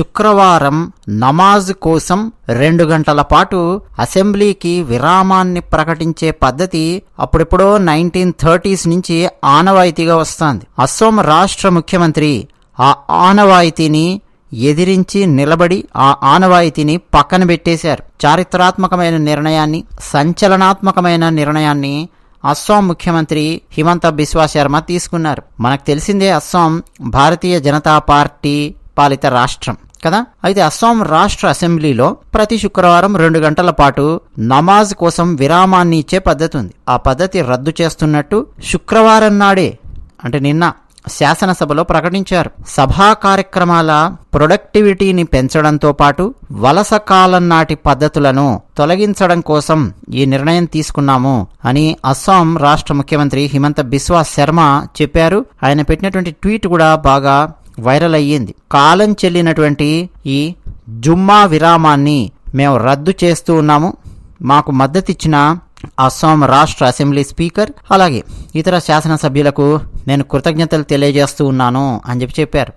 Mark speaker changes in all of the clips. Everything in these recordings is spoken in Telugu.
Speaker 1: శుక్రవారం నమాజ్ కోసం రెండు గంటల పాటు అసెంబ్లీకి విరామాన్ని ప్రకటించే పద్ధతి అప్పుడెప్పుడో నైన్టీన్ థర్టీస్ నుంచి ఆనవాయితీగా వస్తోంది. అస్సోం రాష్ట్ర ముఖ్యమంత్రి ఆ ఆనవాయితీని ఎదిరించి నిలబడి ఆ ఆనవాయితీని పక్కన పెట్టేశారు. చారిత్రాత్మకమైన నిర్ణయాన్ని సంచలనాత్మకమైన నిర్ణయాన్ని అస్సాం ముఖ్యమంత్రి హిమంత బిశ్వా శర్మ తీసుకున్నారు. మనకు తెలిసిందే అస్సాం భారతీయ జనతా పార్టీ పాలిత రాష్ట్రం. కదా? అయితే అస్సాం రాష్ట్ర అసెంబ్లీలో ప్రతి శుక్రవారం రెండు గంటల పాటు నమాజ్ కోసం విరామాన్ని ఇచ్చే పద్ధతి ఉంది. ఆ పద్ధతి రద్దు చేస్తున్నట్టు శుక్రవారం నాడే అంటే నిన్న శాసనసభలో ప్రకటించారు. సభా కార్యక్రమాల ప్రొడక్టివిటీని పెంచడంతో పాటు వలస కాలం నాటి పద్ధతులను తొలగించడం కోసం ఈ నిర్ణయం తీసుకున్నాము అని అస్సాం రాష్ట్ర ముఖ్యమంత్రి హిమంత బిశ్వా శర్మ చెప్పారు. ఆయన పెట్టినటువంటి ట్వీట్ కూడా బాగా వైరల్ అయ్యింది. కాలం చెల్లినటువంటి ఈ జుమ్మా విరామాన్ని మేము రద్దు చేస్తూ ఉన్నాము. మాకు మద్దతిచ్చిన అస్సాం రాష్ట్ర అసెంబ్లీ స్పీకర్ అలాగే ఇతర శాసనసభ్యులకు నేను కృతజ్ఞతలు తెలియజేస్తూ ఉన్నాను అని చెప్పి చెప్పారు.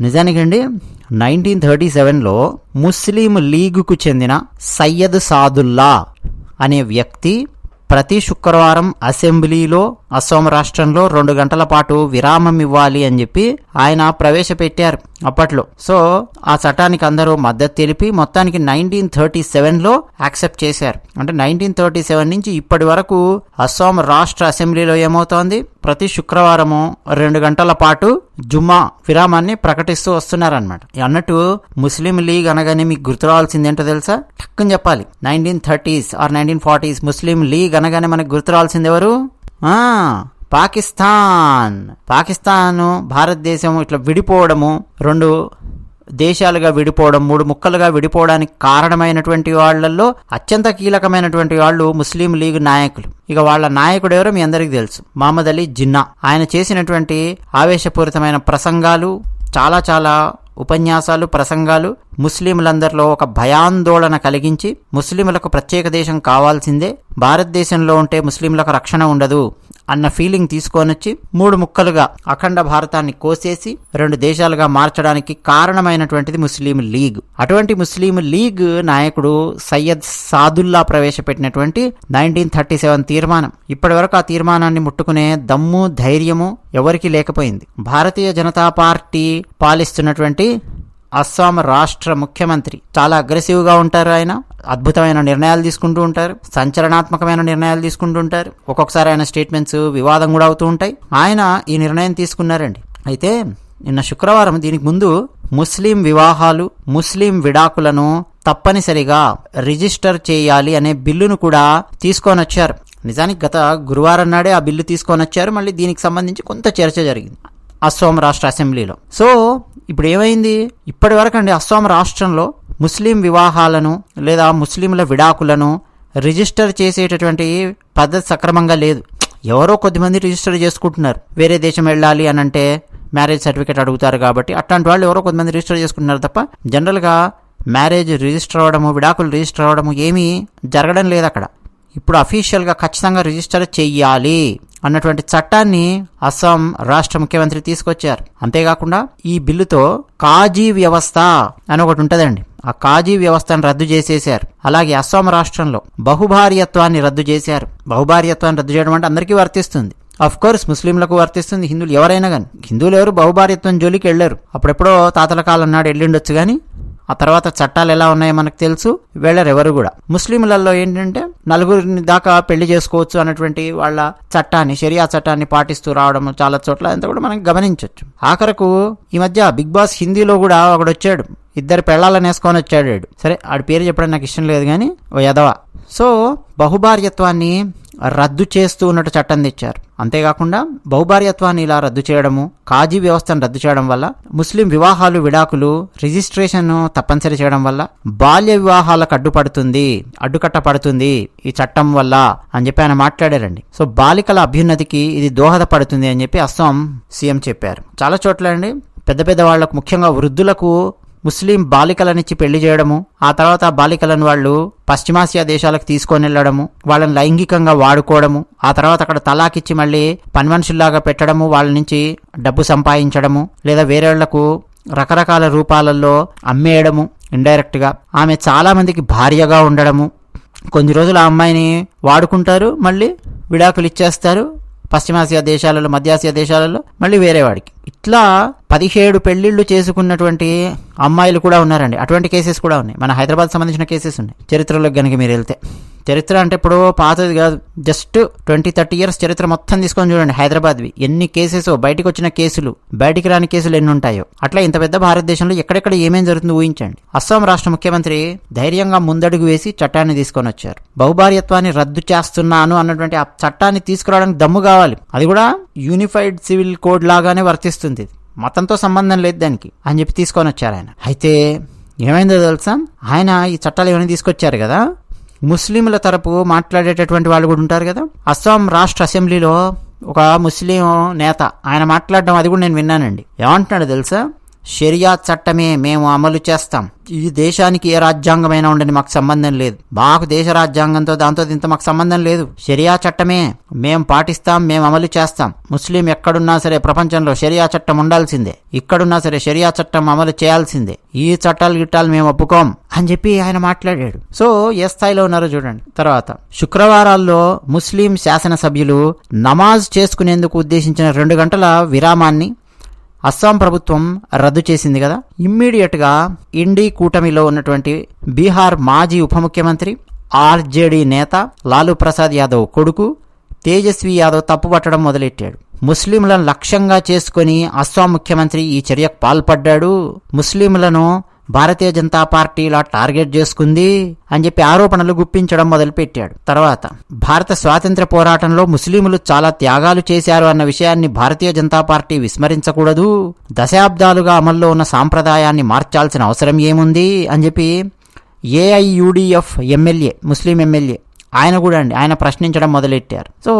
Speaker 1: నిజానికండి నైన్టీన్ థర్టీ సెవెన్లో ముస్లిం లీగుకు చెందిన సయ్యద్ సాదుల్లా అనే వ్యక్తి ప్రతి శుక్రవారం అసెంబ్లీలో అస్సాం రాష్ట్రంలో రెండు గంటల పాటు విరామం ఇవ్వాలి అని చెప్పి ఆయన ప్రవేశపెట్టారు అప్పట్లో. సో ఆ చట్టానికి అందరూ మద్దతు తెలిపి మొత్తానికి నైన్టీన్ థర్టీ సెవెన్లో యాక్సెప్ట్ చేశారు. అంటే నైన్టీన్ థర్టీ సెవెన్ నుంచి ఇప్పటి వరకు అస్సాం రాష్ట్ర అసెంబ్లీలో ఏమవుతోంది? ప్రతి శుక్రవారము రెండు గంటల పాటు జుమ్మా విరామాన్ని ప్రకటిస్తూ వస్తున్నారనమాట అన్నట్టు ముస్లిం లీగ్ అనగానే మీకు గుర్తు రావాల్సింది ఏంటో తెలుసా? టక్కుని చెప్పాలి. Nineteen thirties or nineteen forties Muslim League అనగానే మనకు గుర్తు రావాల్సింది ఎవరు పాకిస్తాన్. పాకిస్తాను భారతదేశం ఇట్లా విడిపోవడము రెండు దేశాలుగా విడిపోవడం మూడు ముక్కలుగా విడిపోవడానికి కారణమైనటువంటి వాళ్ళల్లో అత్యంత కీలకమైనటువంటి వాళ్ళు ముస్లిం లీగ్ నాయకులు. ఇక వాళ్ళ నాయకుడు ఎవరో మీ అందరికీ తెలుసు. మహమ్మద్ అలీ జిన్నా. ఆయన చేసినటువంటి ఆవేశపూరితమైన ప్రసంగాలు చాలా చాలా ఉపన్యాసాలు ప్రసంగాలు ముస్లింలందరిలో ఒక భయాందోళన కలిగించి ముస్లింలకు ప్రత్యేక దేశం కావాల్సిందే భారతదేశంలో ఉంటే ముస్లింలకు రక్షణ ఉండదు అన్న ఫీలింగ్ తీసుకొనొచ్చి మూడు ముక్కలుగా అఖండ భారతాన్ని కోసేసి రెండు దేశాలుగా మార్చడానికి కారణమైనటువంటిది ముస్లిం లీగ్. అటువంటి ముస్లిం లీగ్ నాయకుడు సయ్యద్ సాదుల్లా ప్రవేశపెట్టినటువంటి నైన్టీన్ థర్టీ సెవెన్ తీర్మానం. ఇప్పటి వరకు ఆ తీర్మానాన్ని ముట్టుకునే దమ్ము ధైర్యము ఎవరికీ లేకపోయింది. భారతీయ జనతా పార్టీ పాలిస్తున్నటువంటి అస్సాం రాష్ట్ర ముఖ్యమంత్రి. చాలా అగ్రెసివ్గా ఉంటారు ఆయన. అద్భుతమైన నిర్ణయాలు తీసుకుంటూ ఉంటారు. సంచలనాత్మకమైన నిర్ణయాలు తీసుకుంటూ ఉంటారు. ఒక్కొక్కసారి ఆయన స్టేట్మెంట్స్ వివాదం కూడా అవుతూ ఉంటాయి. ఆయన ఈ నిర్ణయం తీసుకున్నారండి. అయితే నిన్న శుక్రవారం దీనికి ముందు ముస్లిం వివాహాలు ముస్లిం విడాకులను తప్పనిసరిగా రిజిస్టర్ చేయాలి అనే బిల్లును కూడా తీసుకొని వచ్చారు. నిజానికి గత గురువారం నాడే ఆ బిల్లు తీసుకొని వచ్చారు. మళ్ళీ దీనికి సంబంధించి కొంత చర్చ జరిగింది. అస్సాం రాష్ట్ర అసెంబ్లీలో. సో ఇప్పుడు ఏమైంది? ఇప్పటి వరకు అండి అస్సాం రాష్ట్రంలో ముస్లిం వివాహాలను లేదా ముస్లింల విడాకులను రిజిస్టర్ చేసేటటువంటి పద్ధతి సక్రమంగా లేదు. ఎవరో కొద్దిమంది రిజిస్టర్ చేసుకుంటున్నారు. వేరే దేశం వెళ్ళాలి అని అంటే మ్యారేజ్ సర్టిఫికేట్ అడుగుతారు కాబట్టి అట్లాంటి వాళ్ళు ఎవరో కొంతమంది రిజిస్టర్ చేసుకుంటున్నారు తప్ప జనరల్గా మ్యారేజ్ రిజిస్టర్ అవ్వడము విడాకులు రిజిస్టర్ అవ్వడము ఏమీ జరగడం లేదు అక్కడ. ఇప్పుడు అఫీషియల్గా ఖచ్చితంగా రిజిస్టర్ చెయ్యాలి. అన్నటువంటి చట్టాన్ని అస్సాం రాష్ట్ర ముఖ్యమంత్రి తీసుకొచ్చారు. అంతేకాకుండా ఈ బిల్లుతో కాజీ వ్యవస్థ అని ఒకటి ఉంటుందండి. ఆ కాజీ వ్యవస్థను రద్దు చేసేశారు. అలాగే అస్సాం రాష్ట్రంలో బహుభార్యత్వాన్ని రద్దు చేశారు. బహుభార్యత్వాన్ని రద్దు చేయడం అంటే అందరికీ వర్తిస్తుంది. అఫ్ కోర్స్ ముస్లింలకు వర్తిస్తుంది. హిందువులు ఎవరైనా కానీ హిందువులు ఎవరు బహుభార్యత్వం జోలికి వెళ్ళారు. అప్పుడెప్పుడో తాతల కాలం నాడు వెళ్ళిండొచ్చు కానీ ఆ తర్వాత చట్టాలు ఎలా ఉన్నాయో మనకు తెలుసు. వెళ్ళరు ఎవరు కూడా. ముస్లింలలో ఏంటంటే నలుగురిని దాకా పెళ్ళి చేసుకోవచ్చు అన్నటువంటి వాళ్ళ చట్టాన్ని షరియా చట్టాన్ని పాటిస్తూ రావడం చాలా చోట్ల అంతా కూడా మనం గమనించవచ్చు ఆఖరకు ఈ మధ్య బిగ్ బాస్ హిందీలో కూడా ఒకడు వచ్చాడు. ఇద్దరు పెళ్ళాలను వేసుకొని వచ్చాడు సరే ఆడి పేరు చెప్పడం నాకు ఇష్టం లేదు కానీ ఓ యదవ. సో బహుభార్యత్వాన్ని రద్దు చేస్తూ ఉన్నట్టు చట్టం తెచ్చారు. అంతేకాకుండా బహుభార్యత్వాన్ని ఇలా రద్దు చేయడము కాజీ వ్యవస్థను రద్దు చేయడం వల్ల ముస్లిం వివాహాలు విడాకులు రిజిస్ట్రేషన్ తప్పనిసరి చేయడం వల్ల బాల్య వివాహాలకు అడ్డుపడుతుంది అడ్డుకట్ట పడుతుంది ఈ చట్టం వల్ల అని చెప్పి ఆయన మాట్లాడారండి. సో బాలికల అభ్యున్నతికి ఇది దోహదపడుతుంది అని చెప్పి అస్సాం సీఎం చెప్పారు. చాలా చోట్ల అండి పెద్ద పెద్ద వాళ్ళకు ముఖ్యంగా వృద్ధులకు ముస్లిం బాలికలనిచ్చి పెళ్ళి చేయడము ఆ తర్వాత బాలికలను వాళ్ళు పశ్చిమాసియా దేశాలకు తీసుకొని వెళ్ళడము వాళ్ళని లైంగికంగా వాడుకోవడము ఆ తర్వాత అక్కడ తలాకిచ్చి మళ్ళీ పనిమనుషుల్లాగా పెట్టడము వాళ్ళ నుంచి డబ్బు సంపాదించడము లేదా వేరే వాళ్ళకు రకరకాల రూపాలలో అమ్మేయడము ఇండైరెక్ట్గా. ఆమె చాలా మందికి భార్యగా ఉండడము. కొన్ని రోజులు ఆ అమ్మాయిని వాడుకుంటారు మళ్ళీ విడాకులు ఇచ్చేస్తారు పశ్చిమాసియా దేశాలలో మధ్యాసియా దేశాలలో మళ్ళీ వేరే వాడికి. ఇట్లా పదిహేడు పెళ్ళిళ్ళు చేసుకున్నటువంటి అమ్మాయిలు కూడా ఉన్నారండి. అటువంటి కేసెస్ కూడా ఉన్నాయి. మన హైదరాబాద్ సంబంధించిన కేసెస్ ఉన్నాయి. చరిత్రలోకి కనుక మీరు వెళ్తే. చరిత్ర అంటే ఇప్పుడు పాతది కాదు. జస్ట్ ట్వంటీ థర్టీ ఇయర్స్ చరిత్ర మొత్తం తీసుకొని చూడండి హైదరాబాద్వి. ఎన్ని కేసెస్ బయటకు వచ్చిన కేసులు బయటికి రాని కేసులు ఎన్ని ఉంటాయో. అట్లా ఇంత పెద్ద భారతదేశంలో ఎక్కడెక్కడ ఏమేం జరుగుతుందో ఊహించండి. అస్సాం రాష్ట్ర ముఖ్యమంత్రి ధైర్యంగా ముందడుగు వేసి చట్టాన్ని తీసుకొని వచ్చారు. బహుభార్యత్వాన్ని రద్దు చేస్తున్నాను అన్నటువంటి ఆ చట్టాన్ని తీసుకురావడానికి దమ్ము కావాలి. అది కూడా యూనిఫైడ్ సివిల్ కోడ్ లాగానే వర్తిస్తుంది. ఇది. మతంతో సంబంధం లేదు దానికి అని చెప్పి తీసుకొని వచ్చారు ఆయన. అయితే ఏమైందో తెలుసా? ఆయన ఈ చట్టాలు ఏమైనా తీసుకొచ్చారు కదా? ముస్లింల తరపు మాట్లాడేటటువంటి వాళ్ళు కూడా ఉంటారు కదా? అస్సాం రాష్ట్ర అసెంబ్లీలో ఒక ముస్లిం నేత ఆయన మాట్లాడడం అది కూడా నేను విన్నానండి. ఏమంటున్నాడు తెలుసా? షరియా చట్టమే మేము అమలు చేస్తాం. ఈ దేశానికి ఏ రాజ్యాంగమైనా ఉండని మాకు సంబంధం లేదు. మాకు దేశ రాజ్యాంగంతో దాంతో దీంతో మాకు సంబంధం లేదు. షరియా చట్టమే మేము పాటిస్తాం మేము అమలు చేస్తాం. ముస్లిం ఎక్కడున్నా సరే ప్రపంచంలో షరియా చట్టం ఉండాల్సిందే. ఇక్కడున్నా సరే షరియా చట్టం అమలు చేయాల్సిందే. ఈ చట్టాలు గిట్టాలు మేము ఒప్పుకోం అని చెప్పి ఆయన మాట్లాడాడు. సో ఏ స్థాయిలో ఉన్నారో చూడండి. తర్వాత శుక్రవారాల్లో ముస్లిం శాసనసభ్యులు నమాజ్ చేసుకునేందుకు ఉద్దేశించిన రెండు గంటల విరామాన్ని అస్సాం ప్రభుత్వం రద్దు చేసింది కదా? ఇమ్మీడియట్గా ఇండి కూటమిలో ఉన్నటువంటి బీహార్ మాజీ ఉప ముఖ్యమంత్రి ఆర్జేడీ నేత లాలూ ప్రసాద్ యాదవ్ కొడుకు తేజస్వి యాదవ్ తప్పుపట్టడం మొదలెట్టాడు. ముస్లింలను లక్ష్యంగా చేసుకొని అస్సాం ముఖ్యమంత్రి ఈ చర్యకు పాల్పడ్డాడు. ముస్లింలను భారతీయ జనతా పార్టీ ఇలా టార్గెట్ చేసుకుంది అని చెప్పి ఆరోపణలు గుప్పించడం మొదలుపెట్టాడు. తర్వాత భారత స్వాతంత్ర పోరాటంలో ముస్లింలు చాలా త్యాగాలు చేశారు అన్న విషయాన్ని భారతీయ జనతా పార్టీ విస్మరించకూడదు. దశాబ్దాలుగా అమల్లో ఉన్న సాంప్రదాయాన్ని మార్చాల్సిన అవసరం ఏముంది అని చెప్పి ఏఐయుడిఎఫ్ ఎమ్మెల్యే ముస్లిం ఎమ్మెల్యే ఆయన కూడా అండి ఆయన ప్రశ్నించడం మొదలెట్టారు. సో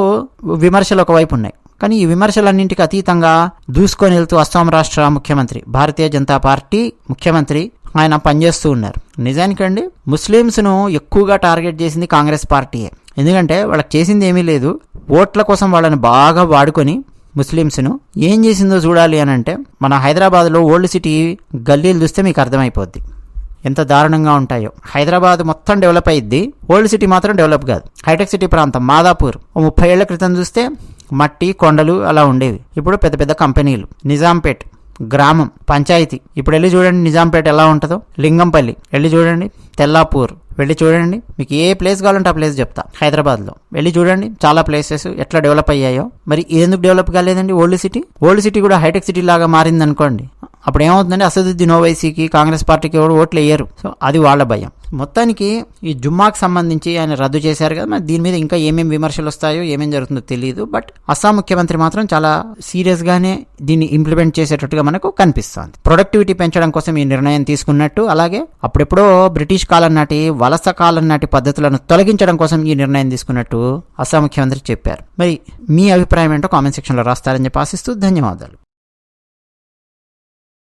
Speaker 1: విమర్శలు ఒకవైపు ఉన్నాయి. కానీ ఈ విమర్శలన్నింటికి అతీతంగా దూసుకొని వెళ్తూ అస్సాం రాష్ట్ర ముఖ్యమంత్రి భారతీయ జనతా పార్టీ ముఖ్యమంత్రి ఆయన పనిచేస్తూ ఉన్నారు. నిజానికండి ముస్లిమ్స్ను ఎక్కువగా టార్గెట్ చేసింది కాంగ్రెస్ పార్టీయే. ఎందుకంటే వాళ్ళకి చేసింది ఏమీ లేదు. ఓట్ల కోసం వాళ్ళని బాగా వాడుకొని ముస్లిమ్స్ను ఏం చేసిందో చూడాలి అని అంటే మన హైదరాబాద్లో ఓల్డ్ సిటీ గల్లీలు చూస్తే మీకు అర్థమైపోద్ది. ఎంత దారుణంగా ఉంటాయో. హైదరాబాద్ మొత్తం డెవలప్ అయ్యిద్ది ఓల్డ్ సిటీ మాత్రం డెవలప్ కాదు. హైటెక్ సిటీ ప్రాంతం మాదాపూర్. ఓ ముప్పై ఏళ్ళ క్రితం చూస్తే మట్టి కొండలు అలా ఉండేవి. ఇప్పుడు పెద్ద పెద్ద కంపెనీలు. నిజాంపేట్ గ్రామం పంచాయతీ. ఇప్పుడు వెళ్ళి చూడండి నిజాంపేట ఎలా ఉంటుందో. లింగంపల్లి. వెళ్ళి చూడండి తెల్లాపూర్. వెళ్ళి చూడండి మీకు ఏ ప్లేస్ కావాలంటే ఆ ప్లేస్ చెప్తా. హైదరాబాద్లో. వెళ్ళి చూడండి చాలా ప్లేసెస్ ఎట్లా డెవలప్ అయ్యాయో. మరి ఎందుకు డెవలప్ కాలేదండి ఓల్డ్ సిటీ? ఓల్డ్ సిటీ కూడా హైటెక్ సిటీ లాగా మారింది అనుకోండి అప్పుడు ఏమవుతుందంటే అసదుద్దీన్ ఓవైసీకి కాంగ్రెస్ పార్టీకి ఎవరు ఓట్లు వేయరు. సో అది వాళ్ళ భయం. మొత్తానికి ఈ జుమ్మాకి సంబంధించి ఆయన రద్దు చేశారు కదా మరి దీని మీద ఇంకా ఏమేమి విమర్శలు వస్తాయో ఏమేమి జరుగుతుందో తెలియదు బట్ అస్సాం ముఖ్యమంత్రి మాత్రం చాలా సీరియస్గానే దీన్ని ఇంప్లిమెంట్ చేసేటట్టుగా మనకు కనిపిస్తుంది. ప్రొడక్టివిటీ పెంచడం కోసం ఈ నిర్ణయం తీసుకున్నట్టు అలాగే అప్పుడెప్పుడో బ్రిటిష్ కాలం నాటి వలస కాలం నాటి పద్ధతులను తొలగించడం కోసం ఈ నిర్ణయం తీసుకున్నట్టు అస్సాం ముఖ్యమంత్రి చెప్పారు. మరి మీ అభిప్రాయం ఏంటో కామెంట్ సెక్షన్లో రాస్తారని చెప్పి ఆశిస్తూ ధన్యవాదాలు.